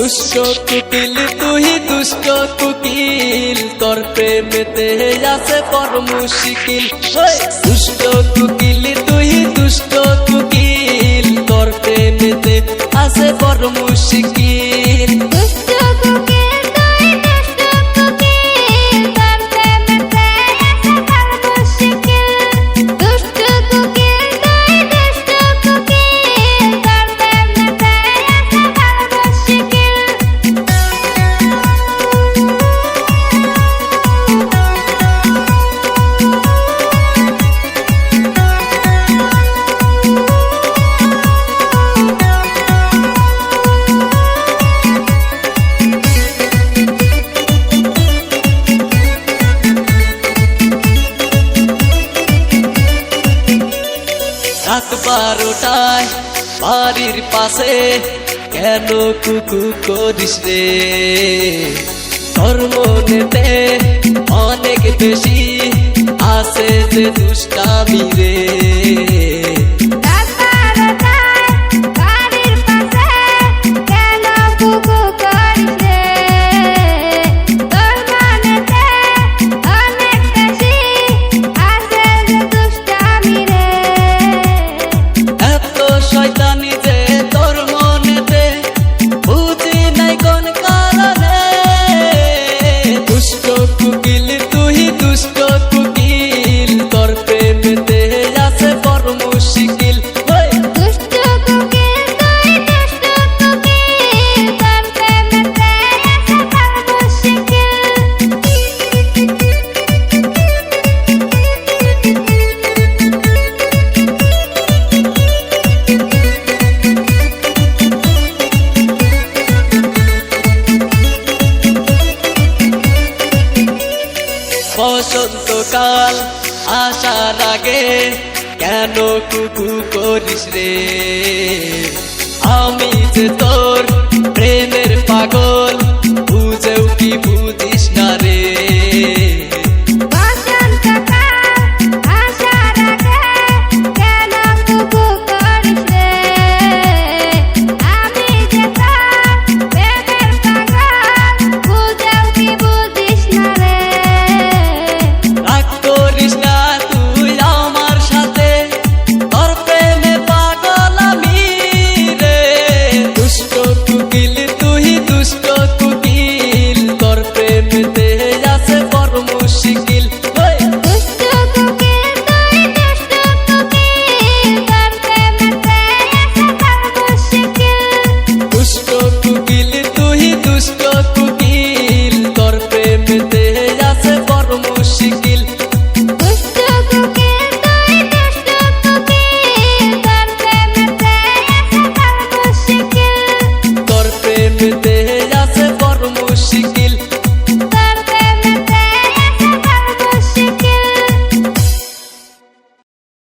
দুষ্ট কুকিল তুই দুষ্ট কুকিল তোর প্রেমেতে আছে পর মুশকিল দুষ্ট কুকিল তুই দুষ্ট কুকিল রাত বারোটায় বাড়ির পাশে কেন কুকু করিস রে? তোর মনেতে অনেক বেশি আসে যে দুষ্টামি রে। বসন্তকাল আসার আগে কেন কুকু করিস রে? আমি যে তোর